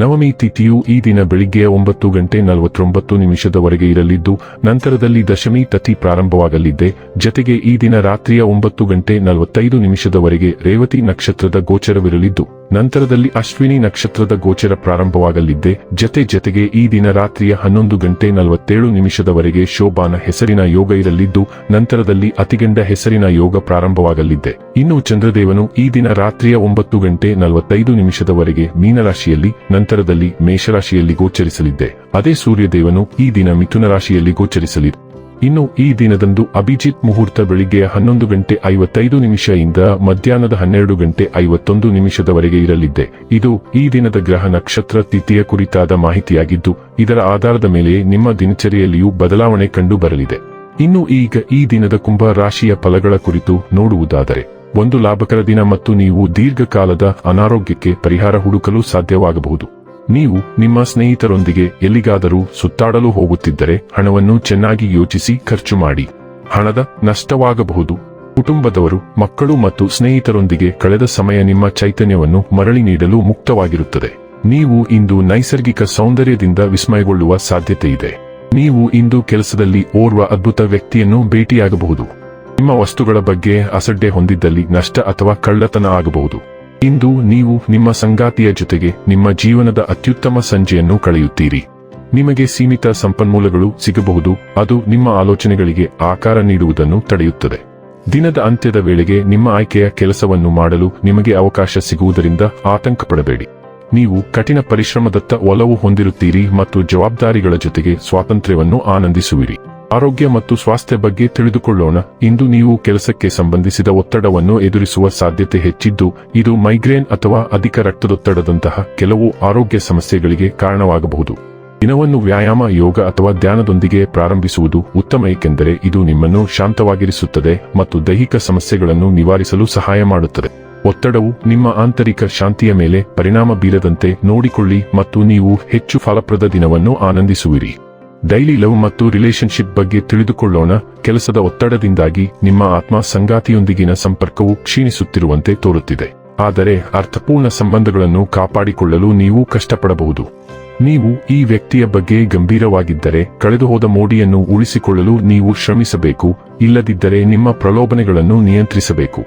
ನವಮಿ ತಿಥಿಯು ಈ ದಿನ ಬೆಳಿಗ್ಗೆ ಒಂಬತ್ತು ಗಂಟೆ ನಲವತ್ತೊಂಬತ್ತು ನಿಮಿಷದವರೆಗೆ ಇರಲಿದ್ದು, ನಂತರದಲ್ಲಿ ದಶಮಿ ತತಿ ಪ್ರಾರಂಭವಾಗಲಿದೆ. ಜತೆಗೆ ಈ ದಿನ ರಾತ್ರಿಯ ಒಂಬತ್ತು ಗಂಟೆ ನಲವತ್ತೈದು ನಿಮಿಷದವರೆಗೆ ರೇವತಿ ನಕ್ಷತ್ರದ ಗೋಚರವಿರಲಿದ್ದು, ನಂತರದಲ್ಲಿ ಅಶ್ವಿನಿ ನಕ್ಷತ್ರದ ಗೋಚರ ಪ್ರಾರಂಭವಾಗಲಿದ್ದೆ ಜತೆ ಜತೆಗೆ ಈ ದಿನ ರಾತ್ರಿಯ ಹನ್ನೊಂದು ಗಂಟೆ ನಲವತ್ತೇಳು ನಿಮಿಷದವರೆಗೆ ಶೋಭಾನ ಹೆಸರಿನ ಯೋಗ ಇರಲಿದ್ದು, ನಂತರದಲ್ಲಿ ಅತಿಗಂಡ ಹೆಸರಿನ ಯೋಗ ಪ್ರಾರಂಭವಾಗಲಿದ್ದೆ ಇನ್ನು ಚಂದ್ರದೇವನು ಈ ದಿನ ರಾತ್ರಿಯ ಒಂಬತ್ತು ಗಂಟೆ ನಲವತ್ತೈದು ನಿಮಿಷದವರೆಗೆ ಮೀನರಾಶಿಯಲ್ಲಿ ನಂತರದಲ್ಲಿ ಮೇಷರಾಶಿಯಲ್ಲಿ ಗೋಚರಿಸಲಿದ್ದೆ. ಅದೇ ಸೂರ್ಯದೇವನು ಈ ದಿನ ಮಿಥುನ ರಾಶಿಯಲ್ಲಿ ಗೋಚರಿಸಲಿದೆ ಇನ್ನು ಈ ದಿನದಂದು ಅಭಿಜಿತ್ ಮುಹೂರ್ತ ಬೆಳಿಗ್ಗೆ ಹನ್ನೊಂದು ಗಂಟೆ ಐವತ್ತೈದು ನಿಮಿಷದಿಂದ ಮಧ್ಯಾಹ್ನದ ಹನ್ನೆರಡು ಗಂಟೆ ಐವತ್ತೊಂದು ನಿಮಿಷದವರೆಗೆ ಇರಲಿದ್ದೆ. ಇದು ಈ ದಿನದ ಗ್ರಹ ನಕ್ಷತ್ರ ತಿಥಿಯ ಕುರಿತಾದ ಮಾಹಿತಿಯಾಗಿದ್ದು, ಇದರ ಆಧಾರದ ಮೇಲೆ ನಿಮ್ಮ ದಿನಚರಿಯಲ್ಲಿಯೂ ಬದಲಾವಣೆ ಕಂಡು ಬರಲಿದೆ ಇನ್ನು ಈಗ ಈ ದಿನದ ಕುಂಭ ರಾಶಿಯ ಫಲಗಳ ಕುರಿತು ನೋಡುವುದಾದರೆ ಒಂದು ಲಾಭಕರ ದಿನ ಮತ್ತು ನೀವು ದೀರ್ಘಕಾಲದ ಅನಾರೋಗ್ಯಕ್ಕೆ ಪರಿಹಾರ ಹುಡುಕಲು ಸಾಧ್ಯವಾಗಬಹುದು. ನೀವು ನಿಮ್ಮ ಸ್ನೇಹಿತರೊಂದಿಗೆ ಎಲ್ಲಿಗಾದರೂ ಸುತ್ತಾಡಲು ಹೋಗುತ್ತಿದ್ದರೆ ಹಣವನ್ನು ಚೆನ್ನಾಗಿ ಯೋಚಿಸಿ ಖರ್ಚು ಮಾಡಿ. ಹಣದ ನಷ್ಟವಾಗಬಹುದು. ಕುಟುಂಬದವರು, ಮಕ್ಕಳು ಮತ್ತು ಸ್ನೇಹಿತರೊಂದಿಗೆ ಕಳೆದ ಸಮಯ ನಿಮ್ಮ ಚೈತನ್ಯವನ್ನು ಮರಳಿ ನೀಡಲು ಮುಕ್ತವಾಗಿರುತ್ತದೆ. ನೀವು ಇಂದು ನೈಸರ್ಗಿಕ ಸೌಂದರ್ಯದಿಂದ ವಿಸ್ಮಯಗೊಳ್ಳುವ ಸಾಧ್ಯತೆ ಇದೆ ನೀವು ಇಂದು ಕೆಲಸದಲ್ಲಿ ಓರ್ವ ಅದ್ಭುತ ವ್ಯಕ್ತಿಯನ್ನು ಭೇಟಿಯಾಗಬಹುದು. ನಿಮ್ಮ ವಸ್ತುಗಳ ಬಗ್ಗೆ ಅಸಡ್ಡೆ ಹೊಂದಿದ್ದಲ್ಲಿ ನಷ್ಟ ಅಥವಾ ಕಳ್ಳತನ ಆಗಬಹುದು. ಇಂದು ನೀವು ನಿಮ್ಮ ಸಂಗಾತಿಯ ಜೊತೆಗೆ ನಿಮ್ಮ ಜೀವನದ ಅತ್ಯುತ್ತಮ ಸಂಜೆಯನ್ನು ಕಳೆಯುತ್ತೀರಿ. ನಿಮಗೆ ಸೀಮಿತ ಸಂಪನ್ಮೂಲಗಳು ಸಿಗಬಹುದು, ಅದು ನಿಮ್ಮ ಆಲೋಚನೆಗಳಿಗೆ ಆಕಾರ ನೀಡುವುದನ್ನು ತಡೆಯುತ್ತದೆ. ದಿನದ ಅಂತ್ಯದ ವೇಳೆಗೆ ನಿಮ್ಮ ಆಯ್ಕೆಯ ಕೆಲಸವನ್ನು ಮಾಡಲು ನಿಮಗೆ ಅವಕಾಶ ಸಿಗುವುದರಿಂದ ಆತಂಕ ಪಡಬೇಡಿ ನೀವು ಕಠಿಣ ಪರಿಶ್ರಮದತ್ತ ಒಲವು ಹೊಂದಿರುತ್ತೀರಿ ಮತ್ತು ಜವಾಬ್ದಾರಿಗಳ ಜೊತೆಗೆ ಸ್ವಾತಂತ್ರ್ಯವನ್ನು ಆನಂದಿಸುವಿರಿ. ಆರೋಗ್ಯ ಮತ್ತು ಸ್ವಾಸ್ಥ್ಯ ಬಗ್ಗೆ ತಿಳಿದುಕೊಳ್ಳೋಣ. ಇಂದು ನೀವು ಕೆಲಸಕ್ಕೆ ಸಂಬಂಧಿಸಿದ ಒತ್ತಡವನ್ನು ಎದುರಿಸುವ ಸಾಧ್ಯತೆ ಹೆಚ್ಚಿದ್ದು, ಇದು ಮೈಗ್ರೇನ್ ಅಥವಾ ಅಧಿಕ ರಕ್ತದೊತ್ತಡದಂತಹ ಕೆಲವು ಆರೋಗ್ಯ ಸಮಸ್ಯೆಗಳಿಗೆ ಕಾರಣವಾಗಬಹುದು. ದಿನವನ್ನು ವ್ಯಾಯಾಮ, ಯೋಗ ಅಥವಾ ಧ್ಯಾನದೊಂದಿಗೆ ಪ್ರಾರಂಭಿಸುವುದು ಉತ್ತಮ, ಏಕೆಂದರೆ ಇದು ನಿಮ್ಮನ್ನು ಶಾಂತವಾಗಿರಿಸುತ್ತದೆ ಮತ್ತು ದೈಹಿಕ ಸಮಸ್ಯೆಗಳನ್ನು ನಿವಾರಿಸಲು ಸಹಾಯ ಮಾಡುತ್ತದೆ. ಒತ್ತಡವು ನಿಮ್ಮ ಆಂತರಿಕ ಶಾಂತಿಯ ಮೇಲೆ ಪರಿಣಾಮ ಬೀರದಂತೆ ನೋಡಿಕೊಳ್ಳಿ ಮತ್ತು ನೀವು ಹೆಚ್ಚು ಫಲಪ್ರದ ದಿನವನ್ನು ಆನಂದಿಸುವಿರಿ. ಡೈಲಿ ಲವ್ ಮತ್ತು ರಿಲೇಶನ್ಶಿಪ್ ಬಗ್ಗೆ ತಿಳಿದುಕೊಳ್ಳೋಣ. ಕೆಲಸದ ಒತ್ತಡದಿಂದಾಗಿ ನಿಮ್ಮ ಆತ್ಮ ಸಂಗಾತಿಯೊಂದಿಗಿನ ಸಂಪರ್ಕವು ಕ್ಷೀಣಿಸುತ್ತಿರುವಂತೆ ತೋರುತ್ತಿದೆ. ಆದರೆ ಅರ್ಥಪೂರ್ಣ ಸಂಬಂಧಗಳನ್ನು ಕಾಪಾಡಿಕೊಳ್ಳಲು ನೀವು ಕಷ್ಟಪಡಬಹುದು. ನೀವು ಈ ವ್ಯಕ್ತಿಯ ಬಗ್ಗೆ ಗಂಭೀರವಾಗಿದ್ದರೆ ಕಳೆದುಹೋದ ಮೋಡಿಯನ್ನು ಉಳಿಸಿಕೊಳ್ಳಲು ನೀವು ಶ್ರಮಿಸಬೇಕು. ಇಲ್ಲದಿದ್ದರೆ ನಿಮ್ಮ ಪ್ರಲೋಭನೆಗಳನ್ನು ನಿಯಂತ್ರಿಸಬೇಕು.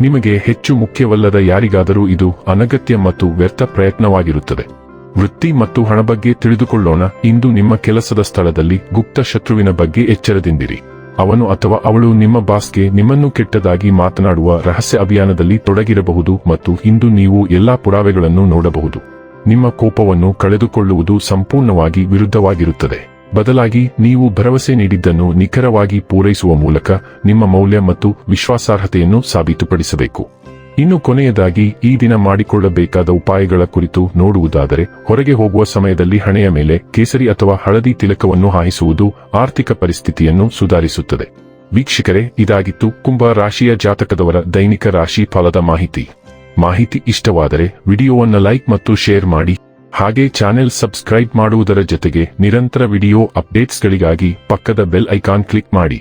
ನಿಮಗೆ ಹೆಚ್ಚು ಮುಖ್ಯವಲ್ಲದ ಯಾರಿಗಾದರೂ ಇದು ಅನಗತ್ಯ ಮತ್ತು ವ್ಯರ್ಥ ಪ್ರಯತ್ನವಾಗಿರುತ್ತದೆ. ವೃತ್ತಿ ಮತ್ತು ಹಣ ಬಗ್ಗೆ ತಿಳಿದುಕೊಳ್ಳೋಣ. ಇಂದು ನಿಮ್ಮ ಕೆಲಸದ ಸ್ಥಳದಲ್ಲಿ ಗುಪ್ತ ಶತ್ರುವಿನ ಬಗ್ಗೆ ಎಚ್ಚರದಿಂದಿರಿ. ಅವನು ಅಥವಾ ಅವಳು ನಿಮ್ಮ ಬಾಸ್ಗೆ ನಿಮ್ಮನ್ನು ಕೆಟ್ಟದಾಗಿ ಮಾತನಾಡುವ ರಹಸ್ಯ ಅಭಿಯಾನದಲ್ಲಿ ತೊಡಗಿರಬಹುದು ಮತ್ತು ಇಂದು ನೀವು ಎಲ್ಲಾ ಪುರಾವೆಗಳನ್ನು ನೋಡಬಹುದು. ನಿಮ್ಮ ಕೋಪವನ್ನು ಕಳೆದುಕೊಳ್ಳುವುದು ಸಂಪೂರ್ಣವಾಗಿ ವಿರುದ್ಧವಾಗಿರುತ್ತದೆ. ಬದಲಾಗಿ ನೀವು ಭರವಸೆ ನೀಡಿದ್ದನ್ನು ನಿಖರವಾಗಿ ಪೂರೈಸುವ ಮೂಲಕ ನಿಮ್ಮ ಮೌಲ್ಯ ಮತ್ತು ವಿಶ್ವಾಸಾರ್ಹತೆಯನ್ನು ಸಾಬೀತುಪಡಿಸಬೇಕು. ಇನ್ನು ಕೊನೆಯದಾಗಿ ಈ ದಿನ ಮಾಡಿಕೊಳ್ಳಬೇಕಾದ ಉಪಾಯಗಳ ಕುರಿತು ನೋಡುವುದಾದರೆ, ಹೊರಗೆ ಹೋಗುವ ಸಮಯದಲ್ಲಿ ಹಣೆಯ ಮೇಲೆ ಕೇಸರಿ ಅಥವಾ ಹಳದಿ ತಿಲಕವನ್ನು ಹಾಯಿಸುವುದು ಆರ್ಥಿಕ ಪರಿಸ್ಥಿತಿಯನ್ನು ಸುಧಾರಿಸುತ್ತದೆ. ವೀಕ್ಷಕರೇ, ಇದಾಗಿತ್ತು ಕುಂಭ ರಾಶಿಯ ಜಾತಕದವರ ದೈನಿಕ ರಾಶಿ ಫಲದ ಮಾಹಿತಿ. ಮಾಹಿತಿ ಇಷ್ಟವಾದರೆ ವಿಡಿಯೋವನ್ನು ಲೈಕ್ ಮತ್ತು ಶೇರ್ ಮಾಡಿ, ಹಾಗೆ ಚಾನೆಲ್ ಸಬ್ಸ್ಕ್ರೈಬ್ ಮಾಡುವುದರ ಜೊತೆಗೆ ನಿರಂತರ ವಿಡಿಯೋ ಅಪ್ಡೇಟ್ಸ್ಗಳಿಗಾಗಿ ಪಕ್ಕದ ಬೆಲ್ ಐಕಾನ್ ಕ್ಲಿಕ್ ಮಾಡಿ.